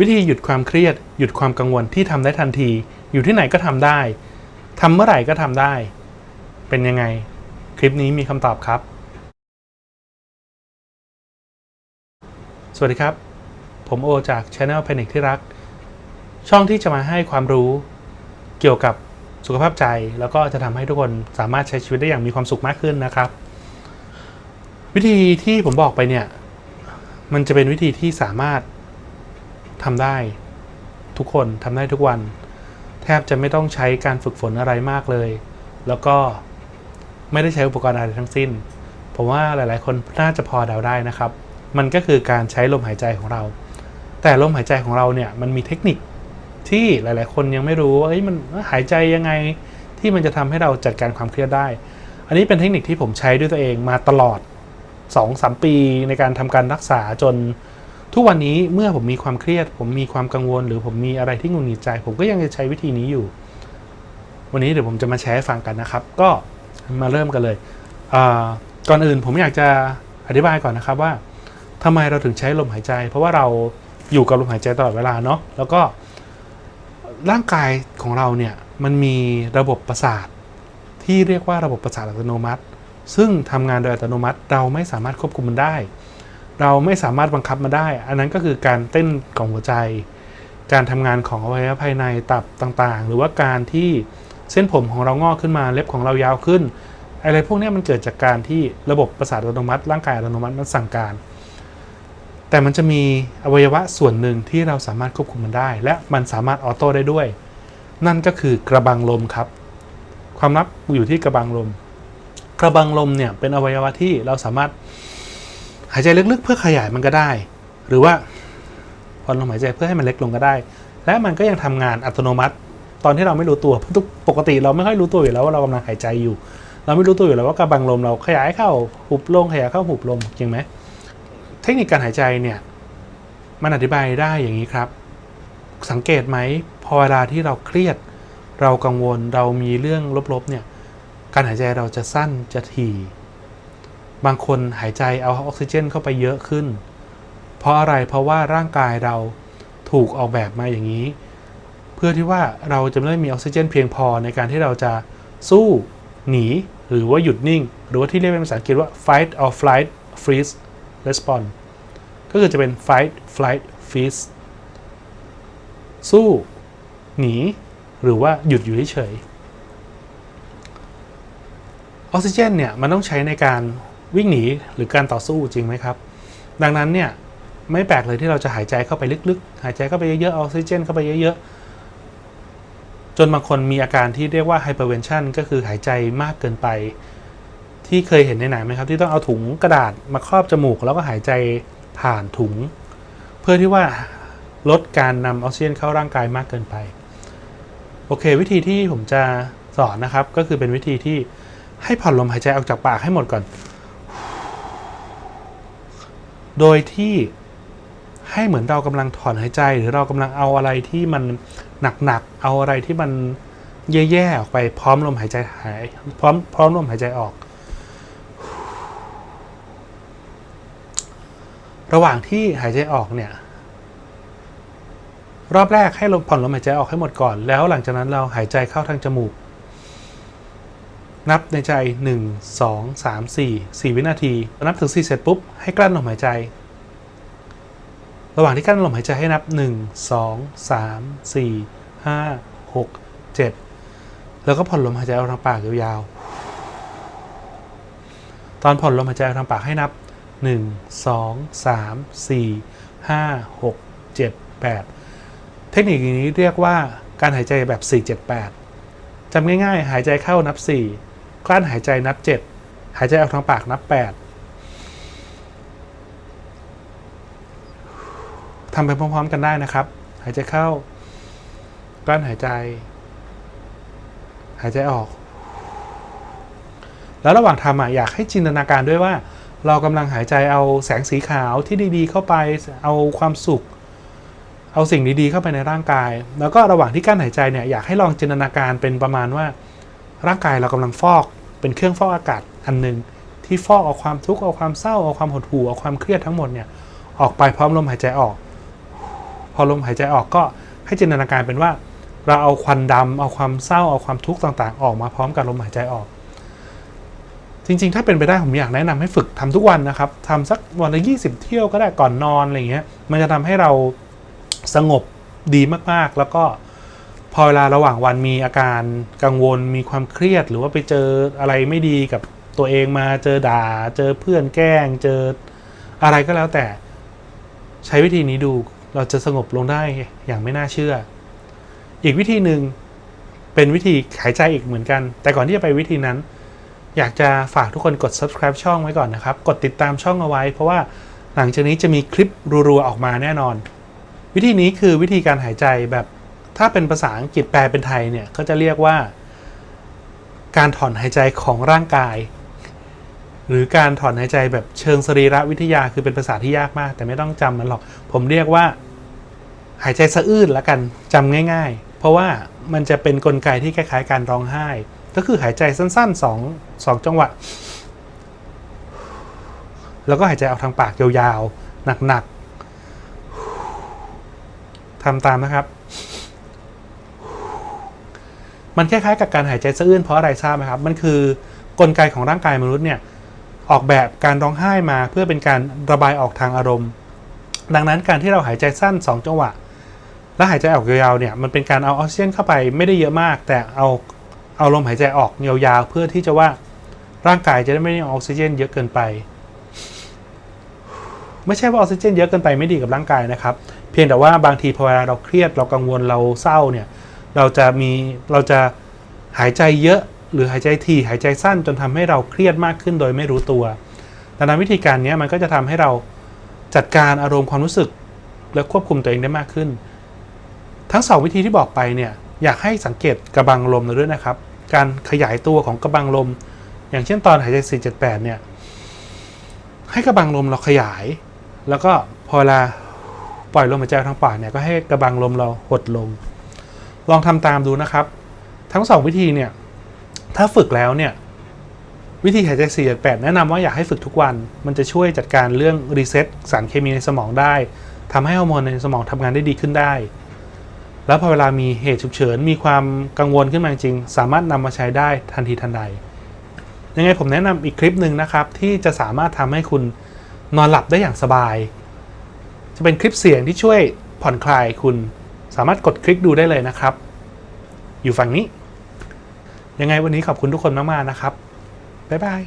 วิธีหยุดความเครียด หยุดความกังวลที่ทำได้ทันที อยู่ที่ไหนก็ทำได้ทำเมื่อไหร่ก็ทำได้ เป็นยังไง คลิปนี้มีคำตอบครับ สวัสดีครับ ผมโอจาก Channel Panic ที่รัก ช่องที่จะมาให้ความรู้ เกี่ยวกับสุขภาพใจ แล้วก็จะทำให้ทุกคนสามารถใช้ชีวิตได้อย่างมีความสุขมากขึ้นนะครับ วิธีที่ผมบอกไปเนี่ย มันจะเป็นวิธีที่สามารถ ทำได้ทุกคนทำได้ทุกวัน แทบจะไม่ต้องใช้การฝึกฝนอะไรมากเลย แล้วก็ไม่ได้ใช้อุปกรณ์อะไรทั้งสิ้น ผมว่าหลายๆ คนน่าจะพอเดาได้นะครับ มันก็คือการใช้ลมหายใจของเรา แต่ลมหายใจของเราเนี่ยมันมีเทคนิคที่หลาย ๆ คนยังไม่รู้ว่าเอ้ยมันหายใจยังไงที่มันจะทำให้เราจัดการความเครียดได้ อันนี้เป็นเทคนิคที่ผมใช้ด้วยตัวเองมาตลอด2-3ปีในการทำการรักษาจน ทุกวันนี้เมื่อผมมีความเครียด ผมมีความกังวล หรือผมมีอะไรที่งุดหงิดใจ ผมก็ยังจะใช้วิธีนี้อยู่ วันนี้เดี๋ยวผมจะมาแชร์ให้ฟังกันนะครับ ก็มาเริ่มกันเลย ก่อนอื่นผมอยากจะอธิบายก่อนนะครับว่าทำไมเราถึงใช้ลมหายใจ เพราะว่าเราอยู่กับลมหายใจตลอดเวลาเนาะแล้วก็ร่างกายของเราเนี่ยมันมีระบบประสาทที่เรียกว่าระบบประสาทอัตโนมัติ ซึ่งทำงานโดยอัตโนมัติเราไม่สามารถควบคุมมันได้ เราไม่สามารถบังคับมันได้ อันนั้นก็คือการเต้นของหัวใจ การทำงานของอวัยวะภายในตับต่างๆ หรือว่าการที่เส้นผมของเรางอกขึ้นมาเล็บของเรายาวขึ้น อะไรพวกนี้มันเกิดจากการที่ระบบประสาทอัตโนมัติ ร่างกายอัตโนมัติมันสั่งการ แต่มันจะมีอวัยวะส่วนหนึ่งที่เราสามารถควบคุมมันได้ และมันสามารถออโต้ได้ด้วย นั่นก็คือกระบังลมครับ ความลับอยู่ที่กระบังลม กระบังลมเนี่ยเป็นอวัยวะที่เราสามารถายใจลึกๆ เพื่อขยายมันก็ได้ หรือว่าผ่อนลมหายใจเพื่อให้มันเล็กลงก็ได้ และมันก็ยังทำงานอัตโนมัติ ตอนที่เราไม่รู้ตัวปกติเราไม่ค่อยรู้ตัวอยู่แล้วว่าเรากำลังหายใจอยู่ เราไม่รู้ตัวอยู่แล้วว่ากระบังลมเราขยายเข้าหุบลงขยายเข้าหุบลงจริงไหมเทคนิคการหายใจเนี่ยมันอธิบายได้อย่างนี้ครับ สังเกตไหมพอเวลาที่เราเครียด เรากังวลเรามีเรื่องลบๆเนี่ยการหายใจเราจะสั้นจะถี่ บางคนหายใจเอาออกซิเจนเข้าไปเยอะขึ้น เพราะอะไรเพราะว่าร่างกายเราถูกออกแบบมาอย่างนี้ เพื่อที่ว่าเราจะไม่ได้มีออกซิเจนเพียงพอในการที่เราจะสู้หนีหรือว่าหยุดนิ่ง หรือว่าที่เรียกเป็นภาษาอังกฤษว่า fight or flight freeze response ก็คือจะเป็น fight flight freeze สู้ หนี หรือว่าหยุดอยู่เฉยออกซิเจนเนี่ย มันต้องใช้ในการ วิ่งหนีหรือการต่อสู้จริงไหมครับ ดังนั้นเนี่ยไม่แปลกเลยที่เราจะหายใจเข้าไปลึกๆ หายใจเข้าไปเยอะๆออกซิเจนเข้าไปเยอะๆ จนบางคนมีอาการที่เรียกว่า hypervention ก็คือหายใจมากเกินไป ที่เคยเห็นในหนังไหมครับ ที่ต้องเอาถุงกระดาษมาครอบจมูก แล้วก็หายใจผ่านถุง เพื่อที่ว่าลดการนำออกซิเจนเข้าร่างกายมากเกินไป โอเค วิธีที่ผมจะสอนนะครับ ก็คือเป็นวิธีที่ให้ผ่อนลมหายใจออกจากปากให้หมดก่อน โดยที่ให้เหมือนเรากำลังถอนหายใจ หรือเรากำลังเอาอะไรที่มันหนักๆเอาอะไรที่มันแย่ๆออกไปพร้อมลมหายใจหายพร้อมพร้อมลมหายใจออก ระหว่างที่หายใจออกเนี่ยรอบแรกให้ลมผ่อนลมหายใจออกให้หมดก่อน แล้วหลังจากนั้นเราหายใจเข้าทางจมูก นับในใจ 1 2 3 4 4 วินาทีนับถึง 4 เสร็จปุ๊บ ให้กลั้นลมหายใจ ระหว่างที่กลั้นลมหายใจให้นับ 1 2 3 4 5 6 7 แล้วก็ผ่อนลมหายใจออกทางปากยาวๆ ตอนผ่อนลมหายใจออกทางปากให้นับ 1 2 3 4 5 6 7 8 เทคนิคนี้เรียกว่าการหายใจแบบ 478จำง่ายๆ หายใจเข้านับ 4 กลั้นหายใจนับ 7 หายใจออกทางปากนับ 8ทำไปพร้อมๆกันได้นะครับ หายใจเข้ากลั้นหายใจ หายใจออก แล้วระหว่างทำอะอยากให้จินตนาการด้วยว่า เรากำลังหายใจเอาแสงสีขาวที่ดีๆ เข้าไปเอาความสุข เอาสิ่งดีๆเข้าไปในร่างกาย แล้วก็ระหว่างที่กั้นหายใจเนี่ยอยากให้ลองจินตนาการเป็นประมาณว่าร่างกายเรากำลังฟอก เป็นเครื่องฟอกอากาศอันหนึ่งที่ฟอกเอาความทุกข์เอาความเศร้าเอาความหดหู่เอาความเครียดทั้งหมดเนี่ยออกไปพร้อมลมหายใจออก พอลมหายใจออกก็ให้จินตนาการเป็นว่า เราเอาควันดำเอาความเศร้าเอาความทุกข์ต่างๆ ออกมาพร้อมกับลมหายใจออก จริงๆ ถ้าเป็นไปได้ผมอยากแนะนำให้ฝึกทำทุกวันนะครับทำสักวันละ20 เที่ยวก็ได้ก่อนนอนอะไรเงี้ยมันจะทำให้เราสงบดีมากๆแล้วก็ อเวลาระหว่างวันมีอาการกังวลมีความเครียด หรือว่าไปเจออะไรไม่ดีกับตัวเองมาเจอด่า เจอเพื่อนแกล้ง เจออะไรก็แล้วแต่ ใช้วิธีนี้ดูเราจะสงบลงได้อย่างไม่น่าเชื่อ อีกวิธีหนึ่งเป็นวิธีหายใจอีกเหมือนกัน แต่ก่อนที่จะไปวิธีนั้น อยากจะฝากทุกคนกด subscribe ช่องไว้ก่อนนะครับ กดติดตามช่องเอาไว้ เพราะว่าหลังจากนี้จะมีคลิปรัวๆออกมาแน่นอน วิธีนี้คือวิธีการหายใจแบบ ถ้าเป็นภาษาอังกฤษแปลเป็นไทยเนี่ยก็จะเรียกว่า การถอนหายใจของร่างกาย หรือการถอนหายใจแบบเชิงสรีระวิทยาคือเป็นภาษาที่ยากมาก แต่ไม่ต้องจำมันหรอก ผมเรียกว่า หายใจสะอื้นละกันจำง่าย ๆ เพราะว่ามันจะเป็นนกลไกที่คล้ายๆ การร้องไห้ ก็คือหายใจสั้นๆสองสองจังหวะ แล้วก็หายใจออกทางปากยาวๆหนักๆทำตามนะครับ มันคล้ายๆกับการหายใจสะอื้นเพราะอะไรทราบไหมครับ มันคือกลไกของร่างกายมนุษย์เนี่ยออกแบบการร้องไห้มาเพื่อเป็นการระบายออกทางอารมณ์ ดังนั้นการที่เราหายใจสั้น 2 จังหวะ และหายใจออกยาวๆเนี่ยมันเป็นการเอาออกซิเจนเข้าไปไม่ได้เยอะมาก แต่เอาเอาลมหายใจออกยาวๆเพื่อที่จะว่าร่างกายจะได้ไม่ได้ออกซิเจนเยอะเกินไป ไม่ใช่ว่าออกซิเจนเยอะเกินไปไม่ดีกับร่างกายนะครับ เพียงแต่ว่าบางทีพอเวลาเราเครียดเรากังวลเราเศร้าเนี่ย เราจะมีเราจะหายใจเยอะหรือหายใจทีหายใจสั้นจนทำให้เราเครียดมากขึ้นโดยไม่รู้ตัว ดังนั้นวิธีการนี้มันก็จะทำให้เราจัดการอารมณ์ความรู้สึก และควบคุมตัวเองได้มากขึ้น ทั้งสองวิธีที่บอกไปเนี่ยอยากให้สังเกตกระบังลมเราด้วยนะครับ การขยายตัวของกระบังลม อย่างเช่นตอนหายใจ 478 เนี่ย ให้กระบังลมเราขยาย แล้วก็พอเวลาปล่อยลมหายใจทางปากเนี่ยก็ให้กระบังลมเราหดลง ลองทำตามดูนะครับ ทั้งสองวิธีเนี่ยถ้าฝึกแล้วเนี่ยวิธีหายใจ4 8แนะนำว่าอยากให้ฝึกทุกวัน มันจะช่วยจัดการเรื่องรีเซ็ตสารเคมีในสมองได้ทำให้ฮอร์โมนในสมองทำงานได้ดีขึ้นได้ แล้วพอเวลามีเหตุฉุกเฉินมีความกังวลขึ้นมาจริง สามารถนำมาใช้ได้ทันทีทันใด ยังไงผมแนะนำอีกคลิปหนึ่งนะครับ ที่จะสามารถทำให้คุณนอนหลับได้อย่างสบาย จะเป็นคลิปเสียงที่ช่วยผ่อนคลายคุณ สามารถกดคลิกดูได้เลยนะครับ อยู่ฝั่งนี้ ยังไงวันนี้ขอบคุณทุกคนมากๆนะครับ บ๊ายบาย